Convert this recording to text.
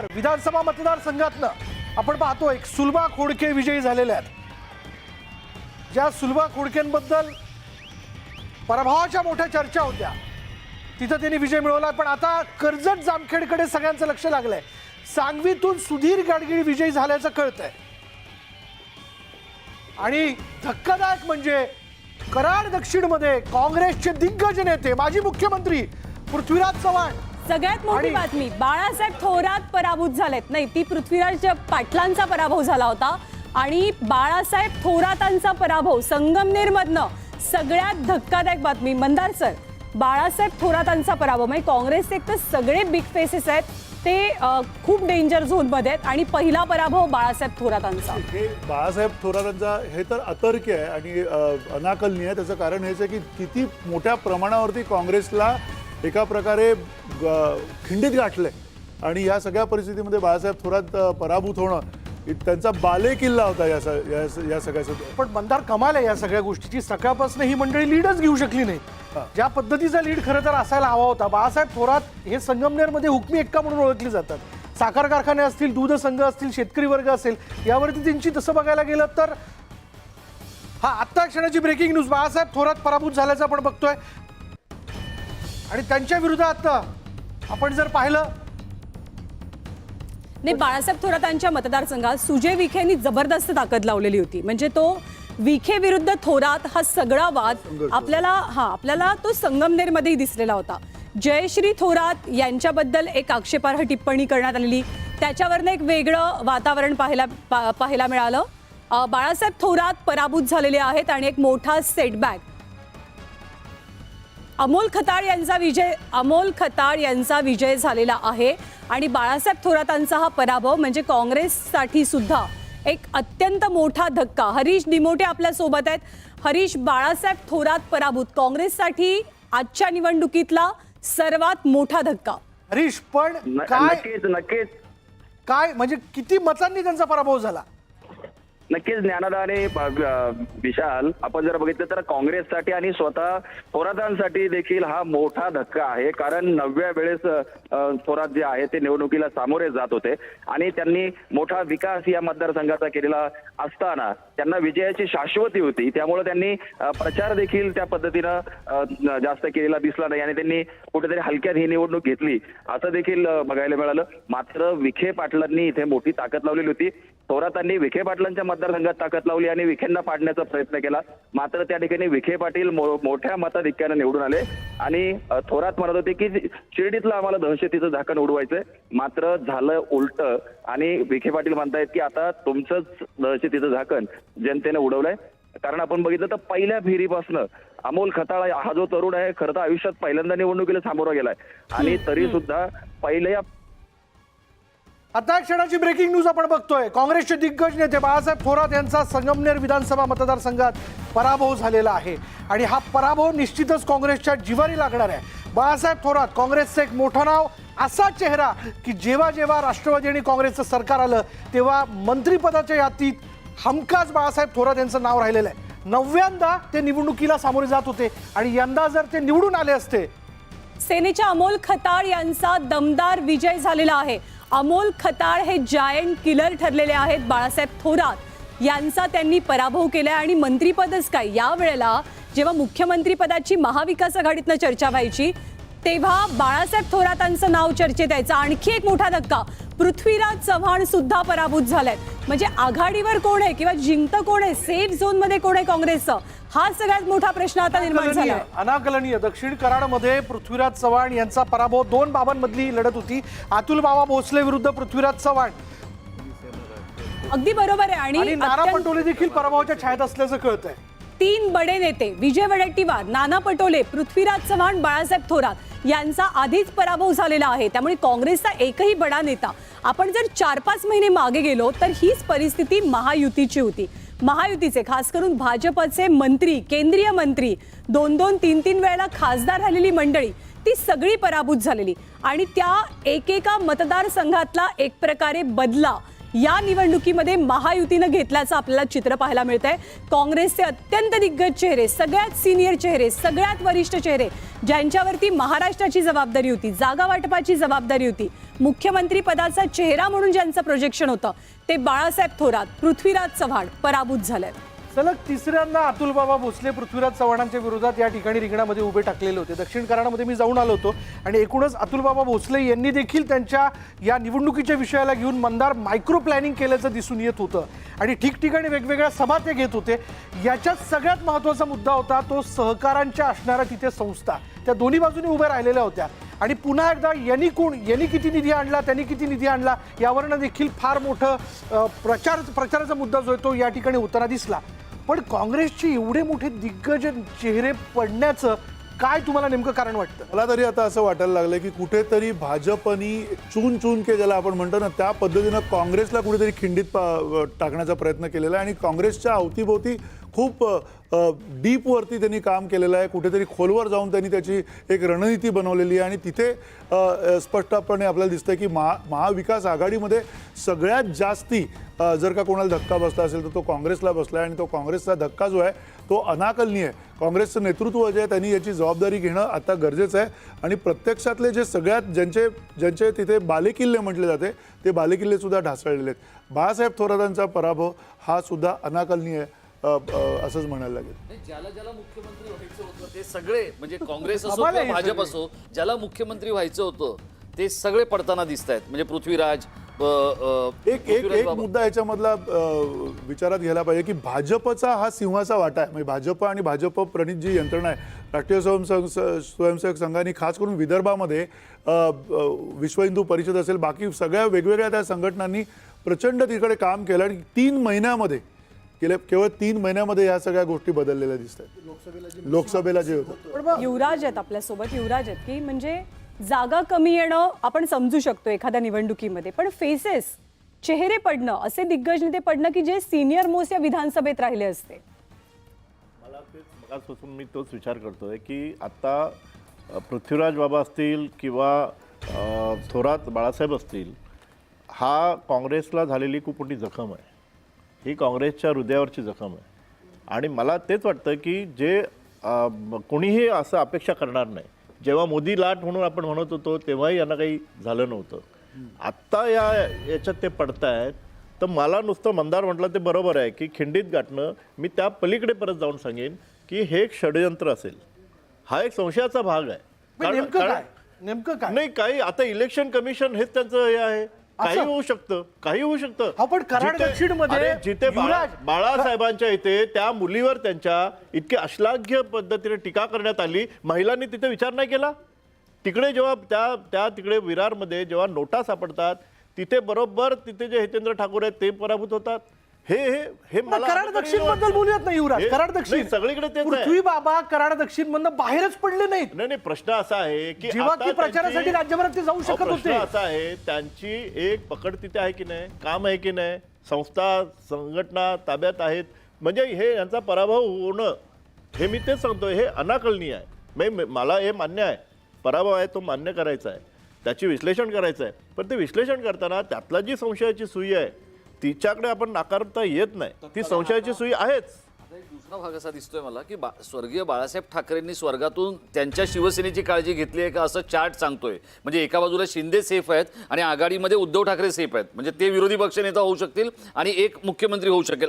बर विधानसभा मतदारसंघातनं आपण पाहतोय सुलभा खोडके विजयी झालेले आहेत. ज्या सुलभा खोडकेंबद्दल पराभवाच्या मोठ्या चर्चा होत्या तिथं त्यांनी विजय मिळवला पण आता कर्जत जामखेडकडे सगळ्यांचं लक्ष लागलंय. सांगवीतून सुधीर गाडगिळ विजयी झाल्याचं कळतंय. आणि धक्कादायक म्हणजे कराड दक्षिणमध्ये काँग्रेसचे दिग्गज नेते माजी मुख्यमंत्री पृथ्वीराज चव्हाण सगळ्यात मोठी बातमी बाळासाहेब थोरात पराभूत झालेत. नाही ती पृथ्वीराज पाटलांचा पराभव झाला होता आणि बाळासाहेब थोरातांचा पराभव संगमनेर मधनं सगळ्यात धक्कादायक बातमी. मंदार सर बाळासाहेब थोरातांचा पराभव म्हणजे काँग्रेसचे एक तर सगळे बिग फेसेस आहेत ते खूप डेंजर झोनमध्ये आहेत आणि पहिला पराभव बाळासाहेब थोरातांचा. हे बाळासाहेब थोरातांचा हे तर अतर्क्य आहे आणि अनाकलनीय त्याचं कारण हेच आहे की किती मोठ्या प्रमाणावरती काँग्रेसला एका प्रकारे खिंडीत गाठलंय. आणि या सगळ्या परिस्थितीमध्ये बाळासाहेब थोरात पराभूत होणं त्यांचा बाले किल्ला होता या या सगळ्याचा पण मंदार कमाल आहे या सगळ्या गोष्टीची. सकाळपासून ही मंडळी लीडच घेऊ शकली नाही. ज्या पद्धतीचा लीड खरं तर असायला हवा होता. बाळासाहेब थोरात हे संगमनेरमध्ये हुकमी एक्का म्हणून ओळखले जातात. साखर कारखाने असतील दूध संघ असतील शेतकरी वर्ग असेल यावरती त्यांची तसं बघायला गेलं तर हा आत्ता क्षणाची ब्रेकिंग न्यूज बाळासाहेब थोरात पराभूत झाल्याचं आपण बघतोय. आणि त्यांच्या विरोधात आपण जर पाहिलं नाही बाळासाहेब थोरातांच्या मतदारसंघात सुजय विखेंनी जबरदस्त ताकद लावलेली होती. म्हणजे तो विखे विरुद्ध थोरात हा सगळा वाद आपल्याला हा आपल्याला तो संगमनेरमध्येही दिसलेला होता. जयश्री थोरात यांच्याबद्दल एक आक्षेपार्ह टिप्पणी करण्यात आलेली. त्याच्यावरनं एक वेगळं वातावरण पाहायला पाहायला मिळालं. बाळासाहेब थोरात पराभूत झालेले आहेत आणि एक मोठा सेटबॅक अमोल खताळ यांचा विजय अमोल खताळ यांचा विजय झालेला आहे. आणि बाळासाहेब थोरातांचा हा पराभव म्हणजे काँग्रेससाठी सुद्धा एक अत्यंत मोठा धक्का. हरीश दिमोटे आपल्यासोबत आहेत. हरीश बाळासाहेब थोरात पराभूत. काँग्रेससाठी आजच्या निवडणुकीतला सर्वात मोठा धक्का. हरीश पण काय नक्कीच नक्कीच. काय म्हणजे किती मतांनी त्यांचा पराभव झाला? नक्कीच ज्ञानदा आणि विशाल आपण जर बघितलं तर काँग्रेससाठी आणि स्वतः थोरातांसाठी देखील हा मोठा धक्का आहे. कारण नवव्या वेळेस थोरात जे आहे ते निवडणुकीला सामोरे जात होते. आणि त्यांनी मोठा विकास या मतदारसंघाचा केलेला असताना त्यांना विजयाची शाश्वती होती. त्यामुळे त्यांनी प्रचार देखील त्या पद्धतीनं जास्त केलेला दिसला नाही आणि त्यांनी कुठेतरी हलक्यात ही निवडणूक घेतली. असं देखील बघायला मिळालं. मात्र विखे पाटलांनी इथे मोठी ताकद लावलेली होती. थोरातांनी विखे पाटलांच्या मतदारसंघात ताकद लावली आणि विखेंना पाडण्याचा प्रयत्न केला. मात्र त्या ठिकाणी विखे पाटील मोठ्या मताधिक्यानं निवडून आले. आणि थोरात म्हणत होते की शिर्डीतलं आम्हाला दहशतीचं झाकण उडवायचंय. मात्र झालं उलट आणि विखे पाटील म्हणतायत की आता तुमचंच दहशतीचं झाकण जनतेने उडवलंय. कारण आपण बघितलं तर पहिल्या फेरीपासनं अमोल खताळा हा जो तरुण आहे खरं तर आयुष्यात पहिल्यांदा निवडणुकीला सामोरा गेलाय. आणि तरी सुद्धा पहिल्या आता एक क्षणाची ब्रेकिंग न्यूज आपण बघतोय. काँग्रेसचे दिग्गज नेते बाळासाहेब थोरात यांचा संगमनेर विधानसभा मतदारसंघात पराभव झालेला आहे. आणि हा पराभव निश्चितच काँग्रेसच्या जिवारी लागणार आहे. बाळासाहेब थोरात काँग्रेसचं एक मोठं नाव असा चेहरा की जेव्हा जेव्हा राष्ट्रवादी आणि काँग्रेसचं सरकार आलं तेव्हा मंत्रिपदाच्या यादीत हमखास बाळासाहेब थोरात यांचं नाव राहिलेलं आहे. नव्यांदा ते निवडणुकीला सामोरे जात होते आणि यंदा जर ते निवडून आले असते सेनेच्या अमोल खताळ यांचा दमदार विजय झालेला आहे. अमोल खताळ हे जायंट किलर ठरलेले आहेत. बाळासाहेब थोरात यांचा त्यांनी पराभव केलाय आणि मंत्रीपदच काय? या वेळेला जेव्हा मुख्यमंत्रीपदाची महाविकास आघाडीतनं चर्चा व्हायची तेव्हा बाळासाहेब थोरातांचं नाव चर्चेत यायचं. आणखी एक मोठा धक्का. पृथ्वीराज चव्हाण सुद्धा पराभूत झालेत. म्हणजे आघाडीवर कोण आहे किंवा जिंकतं कोण आहे? सेफ झोनमध्ये कोण आहे काँग्रेसचं? हा सगळ्यात मोठा प्रश्न आता निर्माण झाला. अनाकलनीय. दक्षिण कराडमध्ये पृथ्वीराज चव्हाण यांचा पराभव दोन बाबांमधली लढत होती. अतुल बाबा भोसले विरुद्ध पृथ्वीराज चव्हाण. अगदी बरोबर आहे आणि अत्यंत- पटोले देखील पराभवाच्या छायात असल्याचं कळतंय. तीन बडे नेते विजय वडेट्टीवार नाना पटोले पृथ्वीराज चव्हाण बाळासाहेब थोरात यांचा आधीच पराभव झालेला आहे. त्यामुळे काँग्रेसचा एकही बडा नेता आपण जर चार पाच महिने मागे गेलो तर हीच परिस्थिती महायुतीची होती. महायुतीचे खास करून भाजपचे मंत्री केंद्रीय मंत्री दोन दोन तीन तीन वेळेला खासदार राहिलेली मंडळी ती सगळी पराभूत झालेली. आणि त्या एकेका मतदारसंघातला एक प्रकारे बदला या निवडणुकीमध्ये महायुतीनं घेतल्याचं आपल्याला चित्र पाहायला मिळत आहे काँग्रेसचे अत्यंत दिग्गज चेहरे सगळ्यात सिनियर चेहरे सगळ्यात वरिष्ठ चेहरे ज्यांच्यावरती महाराष्ट्राची जबाबदारी होती जागा वाटपाची जबाबदारी होती. मुख्यमंत्री पदाचा चेहरा म्हणून ज्यांचं प्रोजेक्शन होतं ते बाळासाहेब थोरात पृथ्वीराज चव्हाण पराभूत झाले सलग तिसऱ्यांदा अतुल बाबा भोसले पृथ्वीराज चव्हाणांच्या विरोधात या ठिकाणी रिंगणामध्ये उभे टाकलेले होते. दक्षिण कराडामध्ये मी जाऊन आलो होतो आणि एकूणच अतुल बाबा भोसले यांनी देखील त्यांच्या या निवडणुकीच्या विषयाला घेऊन मंदार मायक्रो प्लॅनिंग केल्याचं दिसून येत होतं. आणि ठिकठिकाणी वेगवेगळ्या सभा ते घेत होते. याच्यात सगळ्यात महत्त्वाचा मुद्दा होता तो सहकारांच्या असणाऱ्या तिथे संस्था. त्या दोन्ही बाजूने उभ्या राहिलेल्या होत्या. आणि पुन्हा एकदा यांनी कोण यांनी किती निधी आणला त्यांनी किती निधी आणला यावरनं देखील फार मोठं प्रचार प्रचाराचा मुद्दा जो आहे तो या ठिकाणी होताना दिसला. पण काँग्रेसचे एवढे मोठे दिग्गज चेहरे पडण्याचं काय तुम्हाला नेमकं कारण वाटतं? मला तरी आता असं वाटायला लागलं की कुठेतरी भाजपनी चून चून के ज्याला आपण म्हणतो ना त्या पद्धतीनं काँग्रेसला कुठेतरी खिंडीत टाकण्याचा प्रयत्न केलेला आहे आणि काँग्रेसच्या अवतीभोवती खूप डीपवरती त्यांनी काम केलेलं आहे. कुठेतरी खोलवर जाऊन त्यांनी त्याची एक रणनीती बनवलेली आहे आणि तिथे स्पष्टपणे आपल्याला दिसतंय की महा महाविकास आघाडीमध्ये सगळ्यात जास्ती जर का कोणाला धक्का बसला असेल तर तो काँग्रेसला बसला आहे आणि तो काँग्रेसचा धक्का जो आहे तो अनाकलनीय आहे. काँग्रेसचं नेतृत्व जे आहे त्यांनी याची जबाबदारी घेणं आता गरजेचं आहे. आणि प्रत्यक्षातले जे सगळ्यात ज्यांचे ज्यांचे तिथे बालेकिल्ले म्हटले जाते ते बालेकिल्लेसुद्धा ढासळलेले आहेत. बाळासाहेब थोरातांचा पराभव हा सुद्धा अनाकलनीय आहे. असंच म्हणायला लागेल. नाही, ज्याला ज्याला मुख्यमंत्री व्हायचं होतं ते सगळे म्हणजे काँग्रेस असो किंवा हे भाजप असो ज्याला मुख्यमंत्री व्हायचं होतं ते सगळे पडताना दिसत आहेत म्हणजे पृथ्वीराज अ, अ, एक एक पृथ्वीराज एक बाबा- मुद्दा याच्यामधला अ, विचारात घ्यायला पाहिजे की भाजपचा हा सिंहाचा वाटा आहे. म्हणजे भाजप आणि भाजप प्रणित जी यंत्रणा आहे. राष्ट्रीय स्वयंसेवक स्वयंसेवक संघाने खास करून विदर्भामध्ये अ, अ, विश्व हिंदू परिषद असेल बाकी सगळ्या वेगवेगळ्या त्या संघटनांनी प्रचंड तिकडे काम केलं आणि तीन महिन्यामध्ये गेल्या केवळ तीन महिन्यामध्ये या सगळ्या गोष्टी बदललेल्या दिसत आहेत लोकसभेला जे होतं. युवराज आहेत आपल्यासोबत युवराज आहेत की म्हणजे जागा कमी येणं आपण समजू शकतो एखाद्या निवडणुकीमध्ये. पण फेसेस चेहरे पडणं असे दिग्गज नेते पडणं की जे सिनियर मोस्ट या विधानसभेत राहिले असते? मला तेच मी तोच विचार करतोय की आता पृथ्वीराज बाबा असतील किंवा थोरात बाळासाहेब असतील हा काँग्रेसला झालेली खूप मोठी जखम आहे. ही काँग्रेसच्या हृदयावरची जखम आहे. आणि मला तेच वाटतं की जे कोणीही असं अपेक्षा करणार नाही. जेव्हा मोदी लाट म्हणून आपण म्हणत होतो तेव्हाही यांना काही झालं नव्हतं. आत्ता या याच्यात ते पडतायत. तर मला नुसतं मंदार म्हटलं ते बरोबर आहे की खिंडीत गाठणं मी त्या पलीकडे परत जाऊन सांगेन की हे एक षडयंत्र असेल. हा एक संशयाचा भाग आहे. नेमकं काय? नेमकं काय? नाही काही आता इलेक्शन कमिशन हेच त्यांचं हे आहे. काही होऊ शकतं काही होऊ शकतं. हा, पण कराड जिथे- दक्षिणमध्ये अरे, जिथे बाळासाहेबांच्या इथे त्या मुलीवर त्यांच्या इतकी अश्लाघ्य पद्धतीने टीका करण्यात आली. महिलांनी तिथे विचार नाही केला? तिकडे जेव्हा त्या त्या तिकडे विरारमध्ये जेव्हा नोटा सापडतात तिथे बरोबर तिथे जे हितेंद्र ठाकूर आहेत ते पराभूत होतात? हे हे हे मला कराड दक्षिणबद्दल. बोलूयात ना युवराज. हे- कराड दक्षिण. नाही, सगळीकडे तेच आहे. पृथ्वी बाबा कराड दक्षिण मधनं बाहेरच पडले नाहीत. नाही नाही प्रश्न असा आहे की जेव्हा आता की प्रचारासाठी त्यांची- राज्यभरात ते जाऊ अहो, शकत प्रश्न होते. असा आहे त्यांची एक पकड तिथे आहे की नाही काम आहे की नाही संस्था संघटना ताब्यात आहेत. म्हणजे हे यांचा पराभव होणं हे मी तेच सांगतो हे अनाकलनीय आहे. म्हणजे मला हे मान्य आहे. पराभव आहे तो मान्य करायचा आहे. त्याची विश्लेषण करायचं आहे. पण ते विश्लेषण करताना त्यातला जी संशयाची सुई आहे तिच्याकडे आपण नाकारता येत नाही. ती संशयाची सुई आहेच. आता एक दुसरा भाग असा दिसतोय मला की बा स्वर्गीय बाळासाहेब ठाकरेंनी स्वर्गातून त्यांच्या शिवसेनेची काळजी घेतली आहे का असं चार्ट सांगतोय. म्हणजे एका बाजूला शिंदे सेफ आहेत आणि आघाडीमध्ये उद्धव ठाकरे सेफ आहेत. म्हणजे ते विरोधी पक्षनेता होऊ शकतील आणि एक मुख्यमंत्री होऊ शकेल.